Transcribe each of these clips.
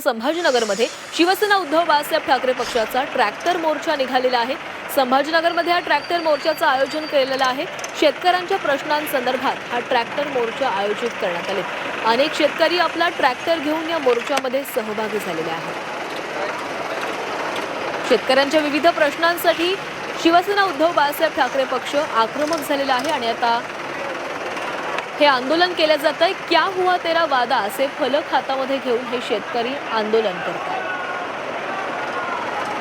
संभाजीनगरमध्ये शिवसेना उद्धव बाळासाहेब ठाकरे पक्षाचा ट्रॅक्टर मोर्चा निघालेला आहे. संभाजीनगरमध्ये हा ट्रॅक्टर मोर्चाचं आयोजन केलेलं आहे. शेतकऱ्यांच्या प्रश्नांसंदर्भात हा ट्रॅक्टर मोर्चा आयोजित करण्यात आले. अनेक शेतकरी आपला ट्रॅक्टर घेऊन या मोर्चामध्ये सहभागी झालेले आहेत. शेतकऱ्यांच्या विविध प्रश्नांसाठी शिवसेना उद्धव बाळासाहेब ठाकरे पक्ष आक्रमक झालेला आहे आणि आता हे आंदोलन केलं जात आहे क्या हुआ तेरा वादा? असे फलक हातामध्ये घेऊन हे शेतकरी आंदोलन करतात.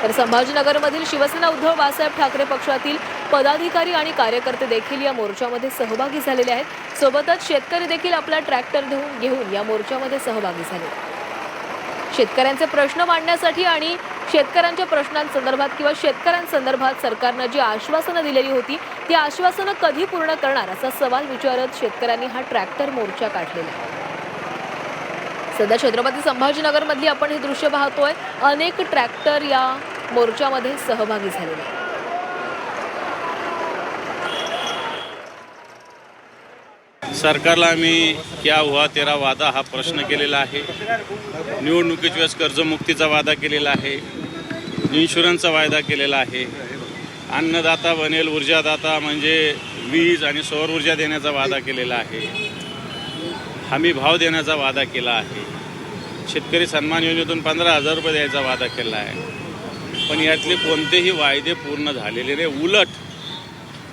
तर संभाजीनगरमधील शिवसेना उद्धव बाळासाहेब ठाकरे पक्षातील पदाधिकारी आणि कार्यकर्ते देखील या मोर्चामध्ये सहभागी झालेले आहेत. सोबतच शेतकरी देखील आपला ट्रॅक्टर घेऊन घेऊन या मोर्चामध्ये सहभागी झाले. शेतकऱ्यांचे प्रश्न मांडण्यासाठी आणि शेतकऱ्यांच्या प्रश्नांसंदर्भात किंवा शेतकऱ्यांसंदर्भात सरकारनं जी आश्वासनं दिलेली होती ती आश्वासनं कधी पूर्ण करणार असा सवाल विचारत शेतकऱ्यांनी हा ट्रॅक्टर मोर्चा काढलेला आहे. सध्या छत्रपती संभाजीनगरमधली आपण हे दृश्य पाहतोय. अनेक ट्रॅक्टर या मोर्चामध्ये सहभागी झालेले सरकारला आम्ही क्या हुआ तेरा वादा हा प्रश्न केलेला आहे. निवडणुकीच्या वेळेस कर्जमुक्तीचा वादा केलेला आहे. इन्शुरन्सचा वायदा केलेला आहे. अन्नदाता बनेल ऊर्जादाता म्हणजे वीज आणि सौर ऊर्जा देण्याचा वादा केलेला आहे. हमी भाव देण्याचा वादा केला आहे. शेतकरी सन्मान योजनेतून पंधरा हजार रुपये द्यायचा वादा केला आहे. पण यातले कोणतेही वायदे पूर्ण झालेले नाही. उलट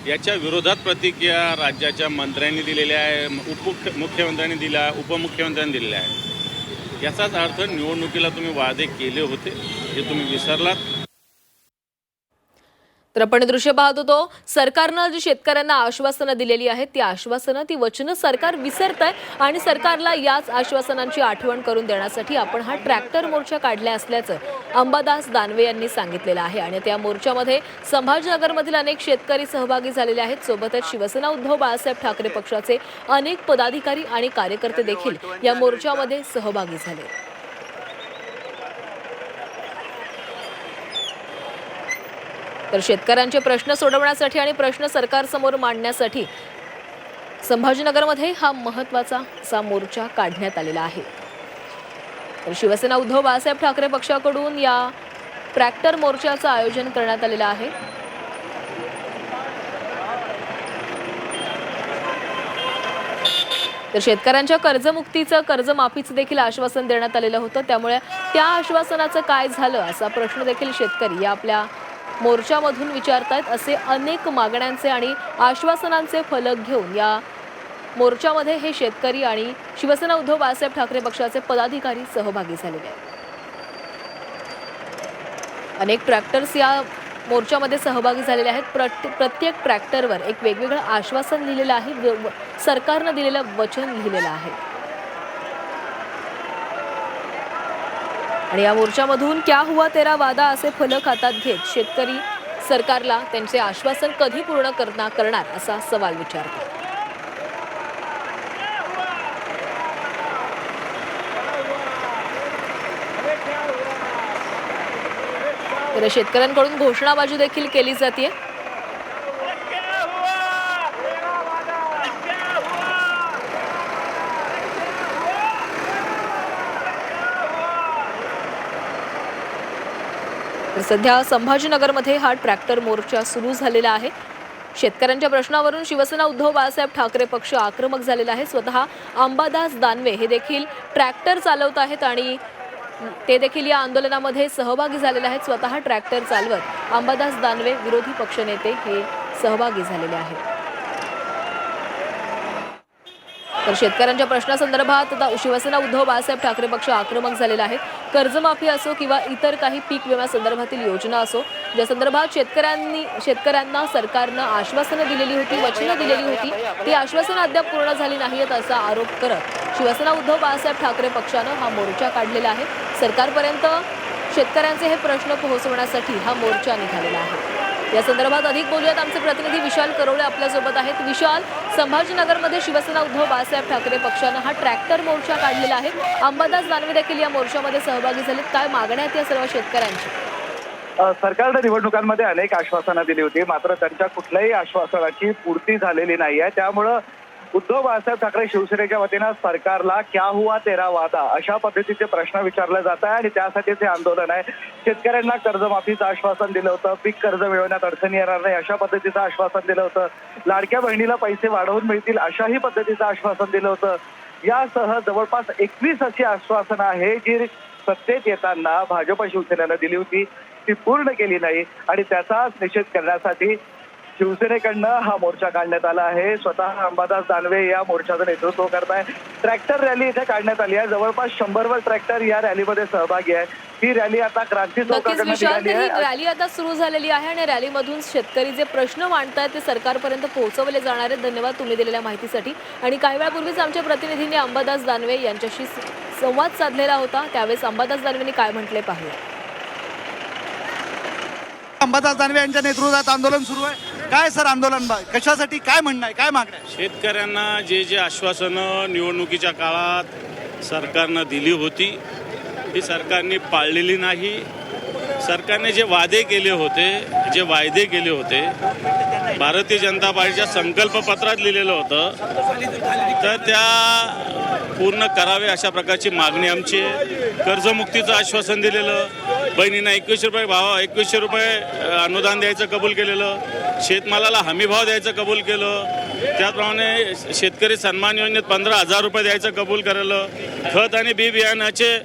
याच्या विरोधात प्रतिक्रिया राज्याच्या मंत्र्यांनी दिलेल्या आहे उपमुख्य मुख्यमंत्र्यांनी दिला उपमुख्यमंत्र्यांनी दिलेल्या आहे याचाच अर्थ निवडणुकीला तुम्ही वादे केले होते हे तुम्ही विसरलात. तर आपण दृश्य पाहत होतो. सरकारनं जी शेतकऱ्यांना आश्वासनं दिलेली आहेत ती आश्वासनं ती वचनं सरकार विसरत आहे आणि सरकारला याच आश्वासनांची आठवण करून देण्यासाठी आपण हा ट्रॅक्टर मोर्चा काढला असल्याचं अंबादास दानवे यांनी सांगितलेलं आहे. आणि त्या मोर्चामध्ये संभाजीनगरमधील अनेक शेतकरी सहभागी झालेले आहेत. सोबतच शिवसेना उद्धव बाळासाहेब ठाकरे पक्षाचे अनेक पदाधिकारी आणि कार्यकर्ते देखील या मोर्चामध्ये सहभागी झाले. तर शेतकऱ्यांचे प्रश्न सोडवण्यासाठी आणि प्रश्न सरकारसमोर मांडण्यासाठी संभाजीनगरमध्ये हा महत्त्वाचा असा मोर्चा काढण्यात आलेला आहे. तर शिवसेना उद्धव बाळासाहेब ठाकरे पक्षाकडून या ट्रॅक्टर मोर्चाचं आयोजन करण्यात आलेलं आहे. तर शेतकऱ्यांच्या कर्जमुक्तीचं कर्जमाफीचं देखील आश्वासन देण्यात आलेलं होतं. त्यामुळे त्या आश्वासनाचं काय झालं असा प्रश्न देखील शेतकरी या आपल्या मोर्चामधून विचारतायत असे अनेक मागण्यांचे आणि आश्वासनांचे फलक घेऊन या मोर्चामध्ये हे शेतकरी आणि शिवसेना उद्धव बाळासाहेब ठाकरे पक्षाचे पदाधिकारी सहभागी झालेले आहेत. अनेक ट्रॅक्टर्स या मोर्चामध्ये सहभागी झालेले आहेत. प्रत्ये- प्रत्येक ट्रॅक्टरवर एक वेगवेगळं आश्वासन लिहिलेलं आहे. सरकारनं दिलेलं वचन लिहिलेलं आहे. आणि या मोर्चामधून क्या हुआ तेरा वादा असे फलक हातात घेत शेतकरी सरकारला त्यांचे आश्वासन कधी पूर्ण करणार करणार असा सवाल विचारतो. तर शेतकऱ्यांकडून घोषणाबाजी देखील केली जाते तर सध्या संभाजीनगरमध्ये हा ट्रॅक्टर मोर्चा सुरू झालेला आहे. शेतकऱ्यांच्या प्रश्नावरून शिवसेना उद्धव बाळासाहेब ठाकरे पक्ष आक्रमक झालेला आहे. स्वतः अंबादास दानवे हे देखील ट्रॅक्टर चालवत आहेत आणि ते देखील या आंदोलनामध्ये सहभागी झालेले आहेत. स्वतः ट्रॅक्टर चालवत अंबादास दानवे विरोधी पक्षनेते हे सहभागी झालेले आहेत. तर शेतकऱ्यांच्या प्रश्नासंदर्भात आता शिवसेना उद्धव बाळासाहेब ठाकरे पक्ष आक्रमक झालेला आहे. कर्जमाफी असो किंवा इतर काही पीक विम्यासंदर्भातील योजना असो ज्या संदर्भात शेतकऱ्यांनी शेतकऱ्यांना सरकारनं आश्वासनं दिलेली होती वचनं दिलेली होती ती आश्वासनं अद्याप पूर्ण झाली नाहीत असा आरोप करत शिवसेना उद्धव बाळासाहेब ठाकरे पक्षानं हा मोर्चा काढलेला आहे. सरकारपर्यंत शेतकऱ्यांचे हे प्रश्न पोहोचवण्यासाठी हा मोर्चा निघालेला आहे. या संदर्भात अधिक बोलूयात. आमचे प्रतिनिधी विशाल करोळे आपल्यासोबत आहेत. विशाल संभाजीनगरमध्ये शिवसेना उद्धव बाळासाहेब ठाकरे पक्षानं हा ट्रॅक्टर मोर्चा काढलेला आहे. अंबादास दानवे देखील या मोर्चामध्ये सहभागी झालेत. काय मागण्या आहेत या सर्व शेतकऱ्यांची? सरकारने सरकारनं निवडणुकांमध्ये अनेक आश्वासनं दिली होती. मात्र त्यांच्या कुठल्याही आश्वासनाची पूर्ती झालेली नाही आहे त्यामुळं उद्धव बाळासाहेब ठाकरे शिवसेनेच्या वतीनं सरकारला क्या हुआ तेरा वादा अशा पद्धतीचे प्रश्न विचारले जात आहे आणि त्यासाठीच हे आंदोलन आहे शेतकऱ्यांना कर्जमाफीचं आश्वासन दिलं होतं पीक कर्ज मिळवण्यात अडचणी येणार नाही अशा पद्धतीचं आश्वासन दिलं होतं. लाडक्या बहिणीला पैसे वाढवून मिळतील अशाही पद्धतीचं आश्वासन दिलं होतं. यासह जवळपास एकवीस अशी आश्वासनं आहे जी सत्तेत येताना भाजप शिवसेनेनं दिली होती. ती पूर्ण केली नाही आणि त्याचाच निषेध करण्यासाठी शिवसेनेकडनं हा मोर्चा काढण्यात आला आहे. स्वतः अंबादास दानवे या मोर्चाचं नेतृत्व करताय. ट्रॅक्टर रॅली इथे काढण्यात आली आहे. जवळपास शंभरवर ट्रॅक्टर या रॅलीमध्ये सहभागी आहे. ही रॅली आता क्रांती ही आहे. रॅली आता सुरू झालेली आहे आणि रॅलीमधून शेतकरी जे प्रश्न मांडतायत ते सरकारपर्यंत पोहोचवले जाणार आहेत. धन्यवाद तुम्ही दिलेल्या माहितीसाठी. आणि काही वेळापूर्वीच आमच्या प्रतिनिधींनी अंबादास दानवे यांच्याशी संवाद साधलेला होता. त्यावेळेस अंबादास दानवेंनी काय म्हटले पाहूया अंबादास दानवे यांच्या नेतृत्वात आंदोलन सुरू आहे. काय सर आंदोलन बा- कशासाठी काय म्हणणं आहे? काय मागणं आहे? शेतकऱ्यांना जे जे आश्वासनं निवडणुकीच्या काळात सरकारनं दिली होती ती सरकारने पाळलेली नाही. सरकारने जे वादे केले होते जे वायदे केले होते भारतीय जनता पार्टीच्या संकल्पपत्रात लिहिलेलं होतं. तर त्या पूर्ण करावे अशा प्रकारची मागणी आमची आहे. कर्जमुक्तीचं आश्वासन दिलेलं बहिणींना एकवीसशे रुपये भावा एकवीसशे रुपये अ, अनुदान द्यायचं कबूल केलेलं शेतमालाला हमी भाव द्यायचं कबूल केलं. त्याचप्रमाणे शेतकरी सन्मान योजनेत पंधरा हजार रुपये द्यायचं कबूल केलेलं खत आणि बी बियाण्याचे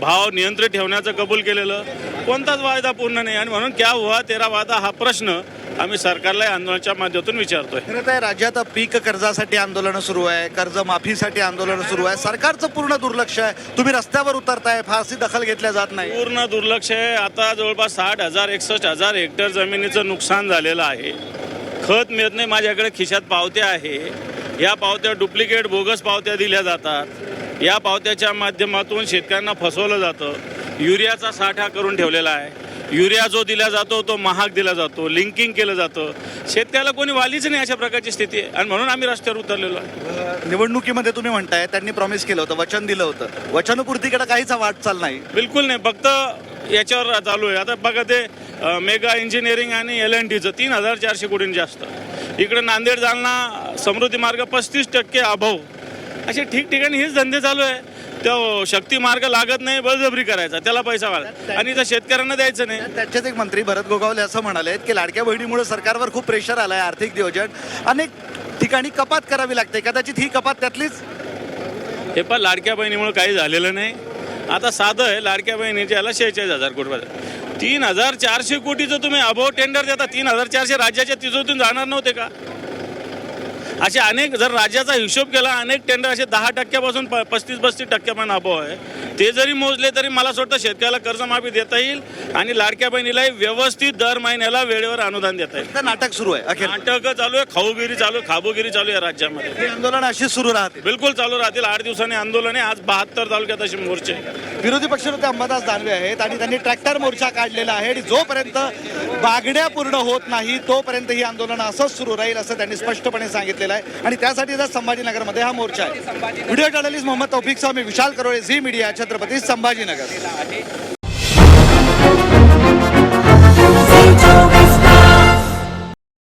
भाव नियंत्रित ठेवण्याचं कबूल केलेलं. कोणताच वायदा पूर्ण नाही. आणि म्हणून क्या हुआ तेरा वादा हा प्रश्न आम्ही सरकारला या आंदोलनाच्या माध्यमातून विचारतोय. खरं तर राज्यात पीक कर्जासाठी आंदोलनं सुरू आहे कर्ज माफीसाठी आंदोलनं सुरू आहे. सरकारचं पूर्ण दुर्लक्ष आहे. तुम्ही रस्त्यावर उतरताय फारसी दखल घेतल्या जात नाही. पूर्ण दुर्लक्ष आहे. आता जवळपास साठ हजार एकसष्ट हजार हेक्टर जमिनीचं नुकसान झालेलं आहे. खत मिळत नाही माझ्याकडे खिशात पावत्या आहे. या पावत्या डुप्लिकेट बोगस पावत्या दिल्या जातात. या पावत्याच्या माध्यमातून शेतकऱ्यांना फसवलं जातं. युरियाचा साठा करून ठेवलेला आहे. युरिया जो दिला जातो तो महाग दिला जातो लिंकिंग केलं जातं. शेतकऱ्याला कोणी वालीच नाही अशा प्रकारची स्थिती आहे. आणि म्हणून आम्ही रस्त्यावर उतरलेलो आहे. निवडणुकीमध्ये तुम्ही म्हणताय त्यांनी प्रॉमिस केलं होतं वचन दिलं होतं. वचनपूर्तीकडे काहीच वाटचाल नाही. बिलकुल नाही. फक्त याच्यावर चालू आहे. आता बघा ते मेगा इंजिनिअरिंग आणि एल एन टीचं तीन हजार चारशे कोटीं जास्त. इकडे नांदेड जालना समृद्धी मार्ग पस्तीस टक्के अभाव. असे ठिकठिकाणी हेच धंदे चालू आहे. तो शक्ती मार्ग लागत नाही बळजबरी करायचा. त्याला पैसा वाढ. आणि इथं शेतकऱ्यांना द्यायचं नाही. त्याच्याच एक मंत्री भरत गोगावले असं म्हणाले की लाडक्या बहिणीमुळे सरकारवर खूप प्रेशर आलाय आर्थिक नियोजन. अनेक ठिकाणी कपात करावी लागते. कदाचित ही कपात त्यातलीच हे पण लाडक्या बहिणीमुळे काही झालेलं नाही. आता साधं आहे लाडक्या बहिणीच्या याला शेहेचाळीस हजार कोटी तीन हजार चारशे कोटीचं तुम्ही अभाव टेंडर देता. तीन हजार चारशे राज्याच्या तिजोरीतून जाणार नव्हते का? असे अनेक जर राज्याचा हिशोब केला अनेक टेंडर असे दहा टक्क्यापासून प पस्तीस पस्तीस टक्क्यापर्यंत अभाव आहे. ते जरी मोजले तरी मला असं वाटतं शेतकऱ्याला कर्जमाफी देता येईल आणि लाडक्या बहिणीलाही व्यवस्थित दर महिन्याला वेळेवर अनुदान देता येईल. तर नाटक सुरू आहे अखेर. नाटक चालू आहे खाऊगिरी चालू आहे खाबोगिरी चालू आहे राज्यामध्ये. ही आंदोलन अशीच सुरू राहतील. बिलकुल चालू राहतील. आठ दिवसांनी आंदोलन आहे. आज बहात्तर तालुक्यात असे मोर्चे विरोधी पक्षनेते अंबादास दानवे आहेत आणि त्यांनी ट्रॅक्टर मोर्चा काढलेला आहे आणि जोपर्यंत मागण्या पूर्ण होत नाही तोपर्यंत ही आंदोलन असंच सुरू राहील असं त्यांनी स्पष्टपणे सांगितलेलं आहे. आणि त्यासाठी संभाजीनगरमध्ये हा मोर्चा आहे. व्हिडिओ जर्नलिस्ट मोहम्मद तौफिक मी विशाल करोळे झी मीडिया छत्रपती संभाजीनगर.